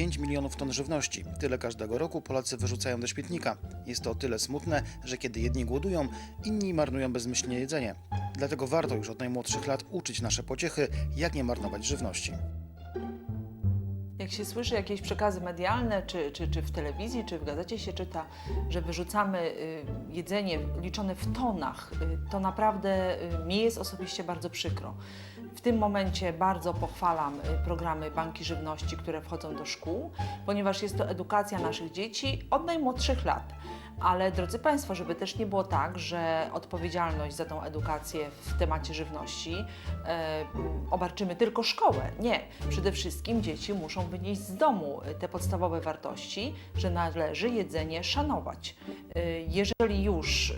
5 milionów ton żywności. Tyle każdego roku Polacy wyrzucają do śmietnika. Jest to o tyle smutne, że kiedy jedni głodują, inni marnują bezmyślnie jedzenie. Dlatego warto już od najmłodszych lat uczyć nasze pociechy, jak nie marnować żywności. Jak się słyszy jakieś przekazy medialne, czy, czy, czy w telewizji, czy w gazecie się czyta, że wyrzucamy y, jedzenie liczone w tonach, y, to naprawdę y, mi jest osobiście bardzo przykro. W tym momencie bardzo pochwalam y, programy Banki Żywności, które wchodzą do szkół, ponieważ jest to edukacja naszych dzieci od najmłodszych lat. Ale drodzy Państwo, żeby też nie było tak, że odpowiedzialność za tą edukację w temacie żywności e, obarczymy tylko szkołę. Nie. Przede wszystkim dzieci muszą wynieść z domu te podstawowe wartości, że należy jedzenie szanować. E, jeżeli już e,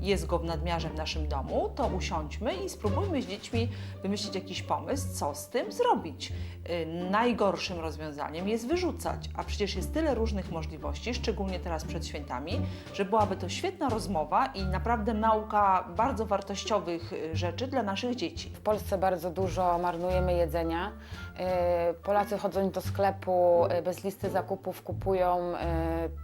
jest go w nadmiarze w naszym domu, to usiądźmy i spróbujmy z dziećmi wymyślić jakiś pomysł, co z tym zrobić. Y, Najgorszym rozwiązaniem jest wyrzucać, a przecież jest tyle różnych możliwości, szczególnie teraz przed świętami, że byłaby to świetna rozmowa i naprawdę nauka bardzo wartościowych y, rzeczy dla naszych dzieci. W Polsce bardzo dużo marnujemy jedzenia. Yy, Polacy chodzą do sklepu bez listy zakupów, kupują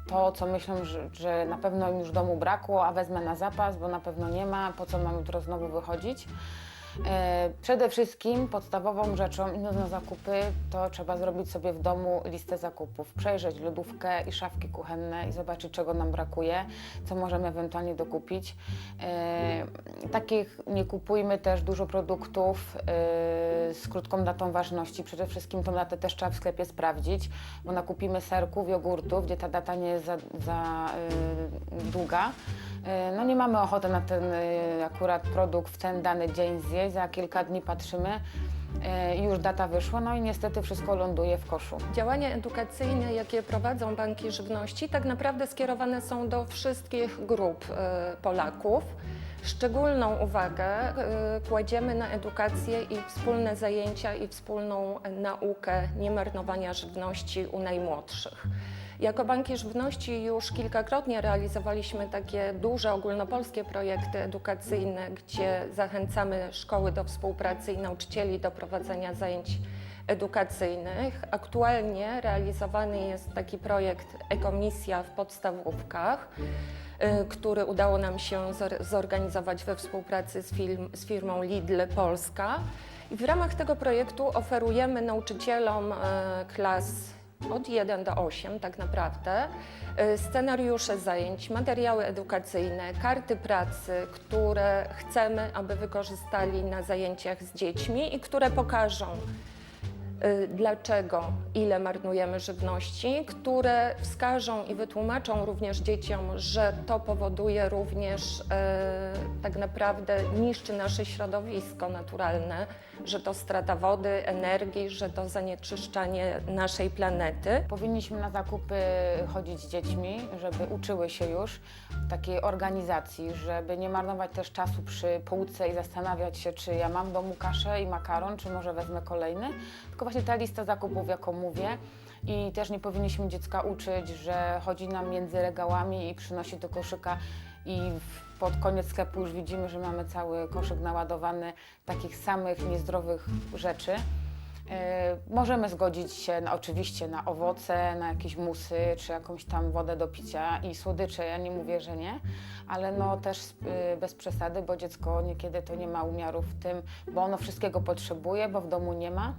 to, co myślą, że, że na pewno im już w domu brakło, a wezmę na zapas, bo na pewno nie ma, po co mam jutro znowu wychodzić. Yy, Przede wszystkim podstawową rzeczą, idąc na zakupy, to trzeba zrobić sobie w domu listę zakupów, przejrzeć lodówkę i szafki kuchenne i zobaczyć, czego nam brakuje, co możemy ewentualnie dokupić. Yy, Takich nie kupujmy też dużo produktów yy, z krótką datą ważności. Przede wszystkim tą datę też trzeba w sklepie sprawdzić, bo nakupimy serków, jogurtów, gdzie ta data nie jest za, za długa. No nie mamy ochoty na ten akurat produkt w ten dany dzień zjeść, za kilka dni patrzymy i już data wyszła, no i niestety wszystko ląduje w koszu. Działania edukacyjne, jakie prowadzą banki żywności, tak naprawdę skierowane są do wszystkich grup e, Polaków. Szczególną uwagę e, kładziemy na edukację i wspólne zajęcia i wspólną e, naukę niemarnowania żywności u najmłodszych. Jako Banki Żywności już kilkakrotnie realizowaliśmy takie duże ogólnopolskie projekty edukacyjne, gdzie zachęcamy szkoły do współpracy i nauczycieli do prowadzenia zajęć edukacyjnych. Aktualnie realizowany jest taki projekt Ekomisja w podstawówkach, y, który udało nam się zor- zorganizować we współpracy z, film, z firmą Lidl Polska. I w ramach tego projektu oferujemy nauczycielom e, klas od 1 do 8 tak naprawdę, y, scenariusze zajęć, materiały edukacyjne, karty pracy, które chcemy, aby wykorzystali na zajęciach z dziećmi i które pokażą, dlaczego, ile marnujemy żywności, które wskażą i wytłumaczą również dzieciom, że to powoduje również y, tak naprawdę niszczy nasze środowisko naturalne, że to strata wody, energii, że to zanieczyszczanie naszej planety. Powinniśmy na zakupy chodzić z dziećmi, żeby uczyły się już takiej organizacji, żeby nie marnować też czasu przy półce i zastanawiać się, czy ja mam w domu kaszę i makaron, czy może wezmę kolejny. Tylko właśnie ta lista zakupów, jaką mówię. I też nie powinniśmy dziecka uczyć, że chodzi nam między regałami i przynosi do koszyka i pod koniec sklepu już widzimy, że mamy cały koszyk naładowany takich samych niezdrowych rzeczy. E, Możemy zgodzić się oczywiście na owoce, na jakieś musy, czy jakąś tam wodę do picia i słodycze. Ja nie mówię, że nie, ale no też y, bez przesady, bo dziecko niekiedy to nie ma umiaru w tym, bo ono wszystkiego potrzebuje, bo w domu nie ma.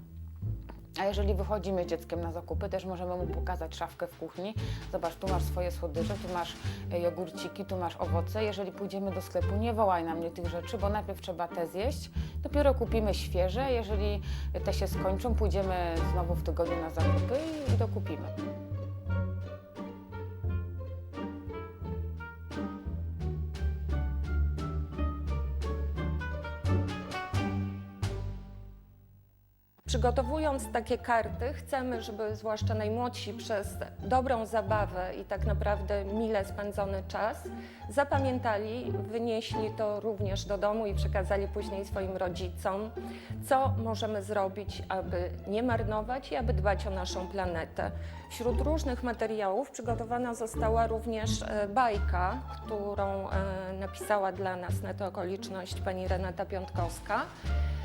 A jeżeli wychodzimy z dzieckiem na zakupy, też możemy mu pokazać szafkę w kuchni. Zobacz, tu masz swoje słodycze, tu masz e, jogurciki, tu masz owoce. Jeżeli pójdziemy do sklepu, nie wołaj na mnie tych rzeczy, bo najpierw trzeba te zjeść. Dopiero kupimy świeże. Jeżeli te się skończą, pójdziemy znowu w tygodniu na zakupy i, i dokupimy. Przygotowując takie karty, chcemy, żeby zwłaszcza najmłodsi przez dobrą zabawę i tak naprawdę mile spędzony czas zapamiętali, wynieśli to również do domu i przekazali później swoim rodzicom, co możemy zrobić, aby nie marnować i aby dbać o naszą planetę. Wśród różnych materiałów przygotowana została również e, bajka, którą e, napisała dla nas na tę okoliczność pani Renata Piątkowska.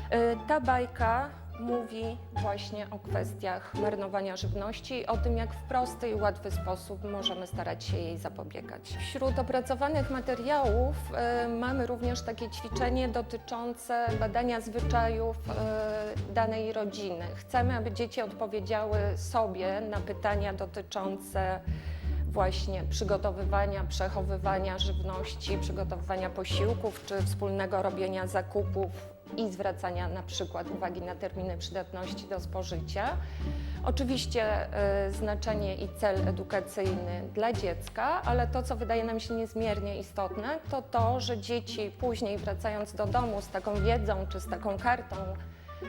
E, Ta bajka mówi właśnie o kwestiach marnowania żywności i o tym, jak w prosty i łatwy sposób możemy starać się jej zapobiegać. Wśród opracowanych materiałów e, mamy również takie ćwiczenie dotyczące badania zwyczajów e, danej rodziny. Chcemy, aby dzieci odpowiedziały sobie na pytania dotyczące właśnie przygotowywania, przechowywania żywności, przygotowywania posiłków czy wspólnego robienia zakupów i zwracania na przykład uwagi na terminy przydatności do spożycia. Oczywiście y, znaczenie i cel edukacyjny dla dziecka, ale to, co wydaje nam się niezmiernie istotne, to to, że dzieci później wracając do domu z taką wiedzą czy z taką kartą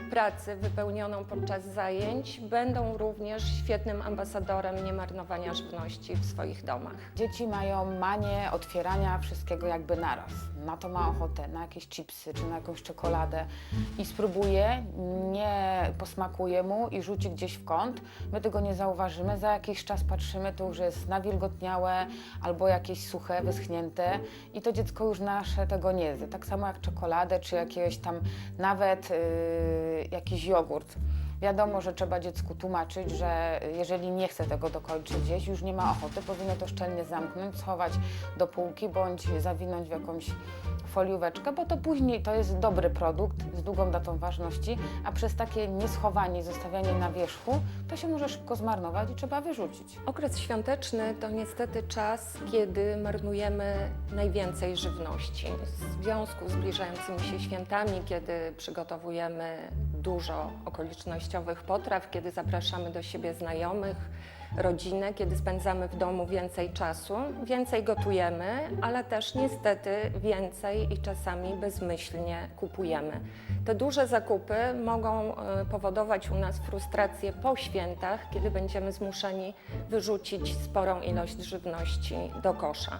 pracy wypełnioną podczas zajęć będą również świetnym ambasadorem niemarnowania żywności w swoich domach. Dzieci mają manię otwierania wszystkiego jakby naraz. Na to ma ochotę, na jakieś chipsy czy na jakąś czekoladę i spróbuje, nie posmakuje mu i rzuci gdzieś w kąt. My tego nie zauważymy, za jakiś czas patrzymy, to już jest nawilgotniałe albo jakieś suche, wyschnięte i to dziecko już nasze tego nie zje. Tak samo jak czekoladę czy jakiegoś tam nawet yy, jakiś jogurt. Wiadomo, że trzeba dziecku tłumaczyć, że jeżeli nie chce tego dokończyć jeść, już nie ma ochoty, powinno to szczelnie zamknąć, schować do półki bądź zawinąć w jakąś folióweczkę, bo to później to jest dobry produkt z długą datą ważności, a przez takie nieschowanie zostawianie na wierzchu, to się może szybko zmarnować i trzeba wyrzucić. Okres świąteczny to niestety czas, kiedy marnujemy najwięcej żywności. W związku z zbliżającymi się świętami, kiedy przygotowujemy dużo okolicznościowych potraw, kiedy zapraszamy do siebie znajomych, rodzinę, kiedy spędzamy w domu więcej czasu, więcej gotujemy, ale też niestety więcej i czasami bezmyślnie kupujemy. Te duże zakupy mogą e, powodować u nas frustrację po świętach, kiedy będziemy zmuszeni wyrzucić sporą ilość żywności do kosza.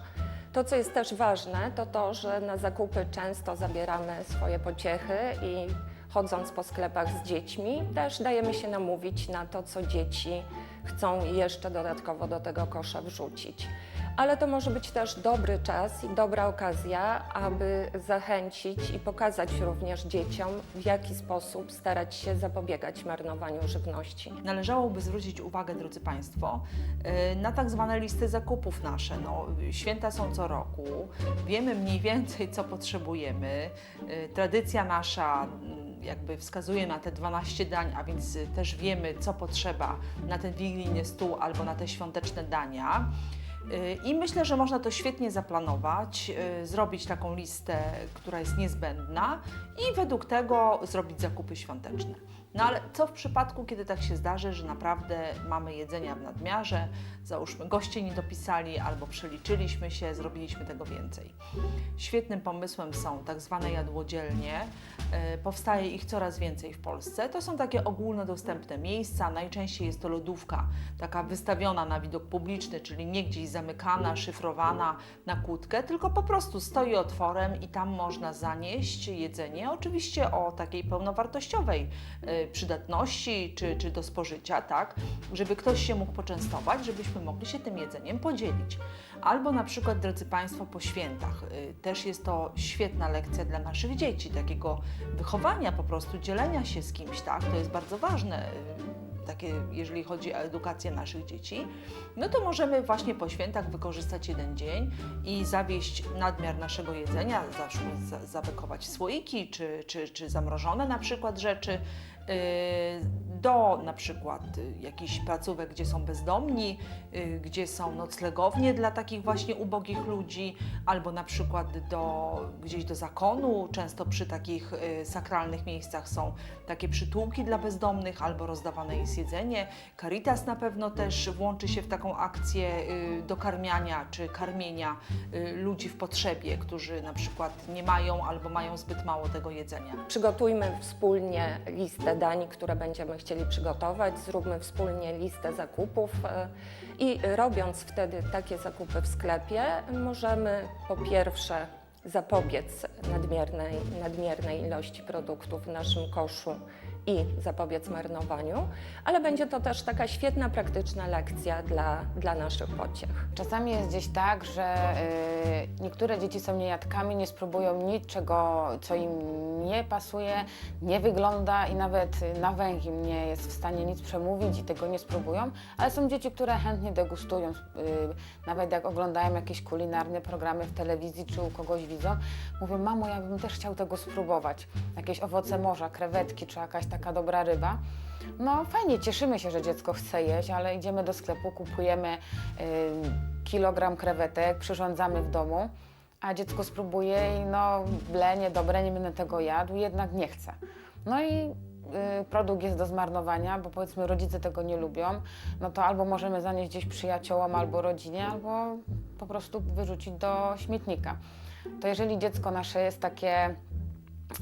To, co jest też ważne, to to, że na zakupy często zabieramy swoje pociechy i chodząc po sklepach z dziećmi, też dajemy się namówić na to, co dzieci chcą jeszcze dodatkowo do tego kosza wrzucić. Ale to może być też dobry czas i dobra okazja, aby zachęcić i pokazać również dzieciom, w jaki sposób starać się zapobiegać marnowaniu żywności. Należałoby zwrócić uwagę, drodzy Państwo, y, na tak zwane listy zakupów nasze. No, święta są co roku, wiemy mniej więcej, co potrzebujemy. Y, Tradycja nasza mm, jakby wskazuje na te 12 dań, a więc y, też wiemy, co potrzeba na ten wigilijny stół albo na te świąteczne dania. Y, I myślę, że można to świetnie zaplanować, y, zrobić taką listę, która jest niezbędna i według tego zrobić zakupy świąteczne. No ale co w przypadku, kiedy tak się zdarzy, że naprawdę mamy jedzenia w nadmiarze, załóżmy goście nie dopisali albo przeliczyliśmy się, zrobiliśmy tego więcej. Świetnym pomysłem są tak zwane jadłodzielnie. E, Powstaje ich coraz więcej w Polsce. To są takie ogólnodostępne miejsca. Najczęściej jest to lodówka, taka wystawiona na widok publiczny, czyli nie gdzieś zamykana, szyfrowana na kłódkę, tylko po prostu stoi otworem i tam można zanieść jedzenie, oczywiście o takiej pełnowartościowej e, przydatności czy, czy do spożycia, tak, żeby ktoś się mógł poczęstować, żebyśmy mogli się tym jedzeniem podzielić. Albo na przykład, drodzy Państwo, po świętach. y, Też jest to świetna lekcja dla naszych dzieci, takiego wychowania po prostu, dzielenia się z kimś, tak? To jest bardzo ważne. y, Takie, jeżeli chodzi o edukację naszych dzieci, no to możemy właśnie po świętach wykorzystać jeden dzień i zawieść nadmiar naszego jedzenia, zawsze za- zabekować słoiki czy, czy, czy zamrożone na przykład rzeczy, do na przykład y, jakichś placówek, gdzie są bezdomni, y, gdzie są noclegownie dla takich właśnie ubogich ludzi, albo na przykład do, gdzieś do zakonu. Często przy takich y, sakralnych miejscach są takie przytułki dla bezdomnych, albo rozdawane jest jedzenie. Caritas na pewno też włączy się w taką akcję y, dokarmiania czy karmienia y, ludzi w potrzebie, którzy na przykład nie mają albo mają zbyt mało tego jedzenia. Przygotujmy wspólnie listę dań, które będziemy chcieli przygotować, zróbmy wspólnie listę zakupów e, i robiąc wtedy takie zakupy w sklepie, możemy po pierwsze zapobiec nadmiernej, nadmiernej ilości produktów w naszym koszu i zapobiec marnowaniu, ale będzie to też taka świetna, praktyczna lekcja dla, dla naszych pociech. Czasami jest gdzieś tak, że y, niektóre dzieci są niejadkami, nie spróbują niczego, co im nie pasuje, nie wygląda i nawet na węch im nie jest w stanie nic przemówić i tego nie spróbują, ale są dzieci, które chętnie degustują, y, nawet jak oglądają jakieś kulinarne programy w telewizji czy u kogoś widzą, mówią, mamo, ja bym też chciał tego spróbować, jakieś owoce morza, krewetki czy jakaś taka dobra ryba. No fajnie, cieszymy się, że dziecko chce jeść, ale idziemy do sklepu, kupujemy y, kilogram krewetek, przyrządzamy w domu, a dziecko spróbuje i no ble, niedobre, nie będę tego jadł, jednak nie chce. No i y, produkt jest do zmarnowania, bo powiedzmy rodzice tego nie lubią, no to albo możemy zanieść gdzieś przyjaciołom albo rodzinie, albo po prostu wyrzucić do śmietnika. To jeżeli dziecko nasze jest takie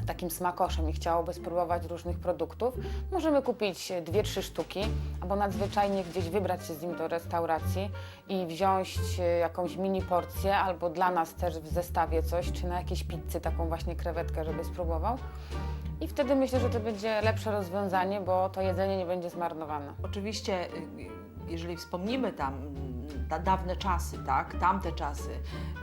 takim smakoszem i chciałoby spróbować różnych produktów, możemy kupić dwie, trzy sztuki, albo nadzwyczajnie gdzieś wybrać się z nim do restauracji i wziąć e, jakąś mini porcję, albo dla nas też w zestawie coś, czy na jakiejś pizzy taką właśnie krewetkę, żeby spróbował. I wtedy myślę, że to będzie lepsze rozwiązanie, bo to jedzenie nie będzie zmarnowane. Oczywiście, y, jeżeli wspomnimy tam ta dawne czasy, tak, tamte czasy,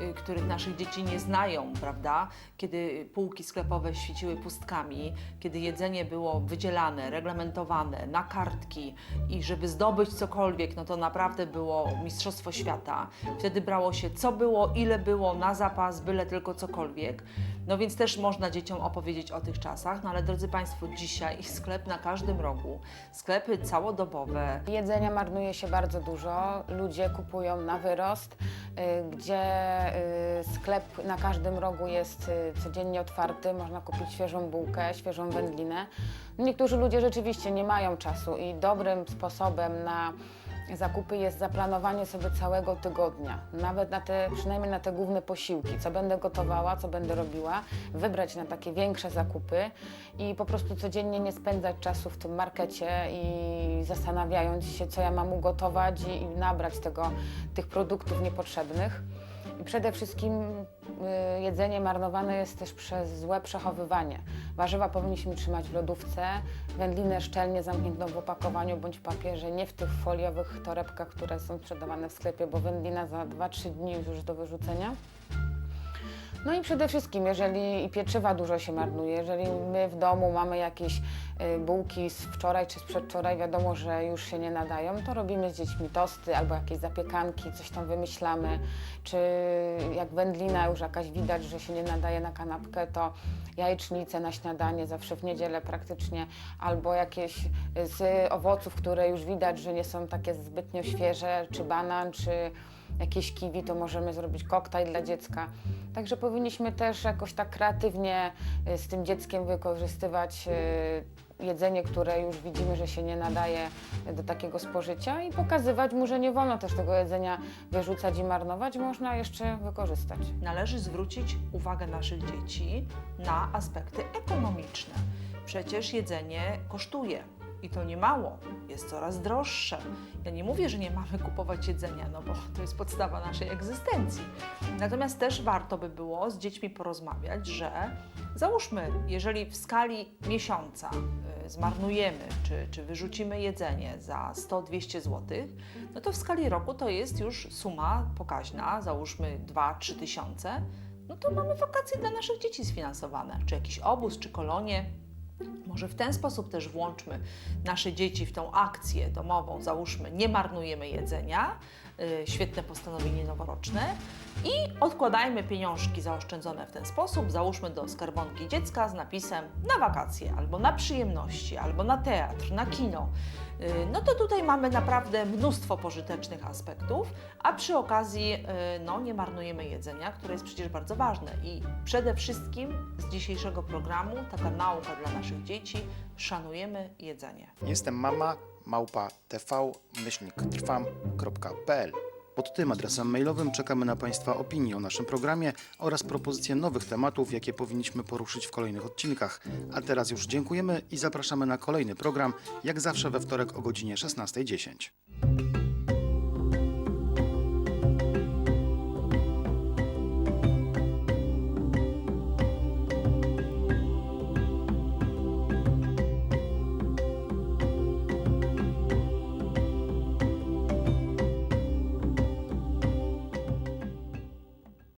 y, których naszych dzieci nie znają, prawda, kiedy półki sklepowe świeciły pustkami, kiedy jedzenie było wydzielane, reglamentowane na kartki i żeby zdobyć cokolwiek, no to naprawdę było mistrzostwo świata. Wtedy brało się co było, ile było, na zapas, byle tylko cokolwiek. No więc też można dzieciom opowiedzieć o tych czasach, no ale drodzy Państwo, dzisiaj sklep na każdym rogu, sklepy całodobowe, Jedzenia marnuje się bardzo dużo, ludzie kupują na wyrost, y, gdzie y, sklep na każdym rogu jest y, codziennie otwarty, można kupić świeżą bułkę, świeżą wędlinę. Niektórzy ludzie rzeczywiście nie mają czasu i dobrym sposobem na zakupy jest zaplanowanie sobie całego tygodnia, nawet na te, przynajmniej na te główne posiłki, co będę gotowała, co będę robiła, wybrać na takie większe zakupy i po prostu codziennie nie spędzać czasu w tym markecie i zastanawiając się, co ja mam ugotować i, i nabrać tego, tych produktów niepotrzebnych. Przede wszystkim y, jedzenie marnowane jest też przez złe przechowywanie. Warzywa powinniśmy trzymać w lodówce, wędlinę szczelnie zamkniętą w opakowaniu bądź papierze, nie w tych foliowych torebkach, które są sprzedawane w sklepie, bo wędlina za 2-3 dni już do wyrzucenia. No i przede wszystkim, jeżeli i pieczywa dużo się marnuje, jeżeli my w domu mamy jakieś y, bułki z wczoraj czy z przedwczoraj, wiadomo, że już się nie nadają, to robimy z dziećmi tosty albo jakieś zapiekanki, coś tam wymyślamy, czy jak wędlina już jakaś widać, że się nie nadaje na kanapkę, to jajecznicę na śniadanie, zawsze w niedzielę praktycznie, albo jakieś z owoców, które już widać, że nie są takie zbytnio świeże, czy banan, czy jakieś kiwi, to możemy zrobić koktajl dla dziecka. Także powinniśmy też jakoś tak kreatywnie y, z tym dzieckiem wykorzystywać y, jedzenie, które już widzimy, że się nie nadaje do takiego spożycia i pokazywać mu, że nie wolno też tego jedzenia wyrzucać i marnować, można jeszcze wykorzystać. należy zwrócić uwagę naszych dzieci na aspekty ekonomiczne. Przecież jedzenie kosztuje i to nie mało, jest coraz droższe. Ja nie mówię, że nie mamy kupować jedzenia, no bo to jest podstawa naszej egzystencji. Natomiast też warto by było z dziećmi porozmawiać, że załóżmy, jeżeli w skali miesiąca y, zmarnujemy czy, czy wyrzucimy jedzenie za 100-200 zł, no to w skali roku to jest już suma pokaźna, załóżmy 2-3 tysiące, no to mamy wakacje dla naszych dzieci sfinansowane, czy jakiś obóz, czy kolonie. Może w ten sposób też włączmy nasze dzieci w tą akcję domową, załóżmy, nie marnujemy jedzenia, świetne postanowienie noworoczne i odkładajmy pieniążki zaoszczędzone w ten sposób, załóżmy do skarbonki dziecka z napisem na wakacje, albo na przyjemności, albo na teatr, na kino. Yy, No to tutaj mamy naprawdę mnóstwo pożytecznych aspektów, a przy okazji yy, no, nie marnujemy jedzenia, które jest przecież bardzo ważne. I przede wszystkim z dzisiejszego programu taka nauka dla naszych dzieci, szanujemy jedzenie. Jestem mama małpa tv myślnik trwam.pl. Pod tym adresem mailowym czekamy na Państwa opinie o naszym programie oraz propozycje nowych tematów, jakie powinniśmy poruszyć w kolejnych odcinkach. A teraz już dziękujemy i zapraszamy na kolejny program, jak zawsze we wtorek o godzinie 16.10.